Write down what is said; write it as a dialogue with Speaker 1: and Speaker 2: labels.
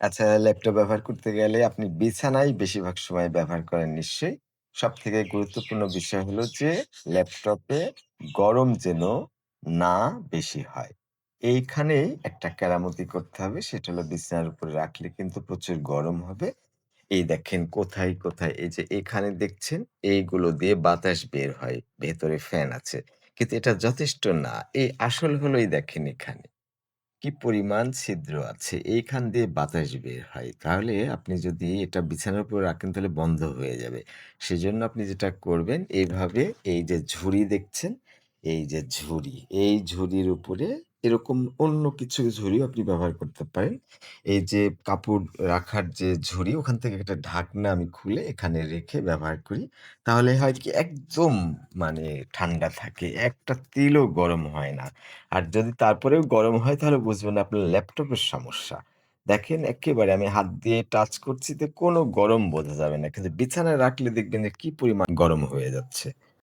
Speaker 1: আচ্ছা, ল্যাপটপ ব্যবহার করতে গেলে আপনি বিছানায় বেশিরভাগ সময় ব্যবহার করেন নিশ্চয়ই? সবথেকে গুরুত্বপূর্ণ বিষয় হলো যে ল্যাপটপে গরম যেন না বেশি হয়। এইখানেই একটা কেরামতি করতে হবে। সেটা হলো বিছানার উপরে রাখলে কিন্তু প্রচুর গরম হবে। এই দেখেন কোথায়, কোথায় এই যে এখানে দেখছেন এইগুলো দিয়ে বাতাস বের হয়। ভেতরে ফ্যান আছে। কিন্তু এটা যথেষ্ট না। এই আসল হলো এই দেখেন এখানে। কি পরিমাণ ছিদ্র আছে। এইখান দিয়ে বাতাস বের হয়। তাহলে আপনি যদি এটা বিছানার উপর রাখেন তাহলে বন্ধ হয়ে যাবে। সেজন্য আপনি যেটা করবেন এইভাবে এই যে ঝুড়ি দেখছেন, এই যে ঝুড়ি, এই ঝুড়ির উপরে এরকম অন্য কিছু ঝুড়িও আপনি ব্যবহার করতে পারেন। এই যে কাপড় রাখার যে ঝুড়ি, ওখান থেকে একটা ঢাকনা আমি খুলে এখানে রেখে ব্যবহার করি। তাহলে হয় কি একদম মানে ঠান্ডা থাকে। একটা তিলও গরম হয় না। আর যদি তারপরেও গরম হয় তাহলে বুঝবেন আপনার ল্যাপটপের সমস্যা। দেখেন একেবারে আমি হাত দিয়ে টাচ করছি তো কোনো গরম বোঝা যাবে না। কিন্তু বিছানায় রাখলে দেখবেন যে কি পরিমাণ গরম হয়ে যাচ্ছে।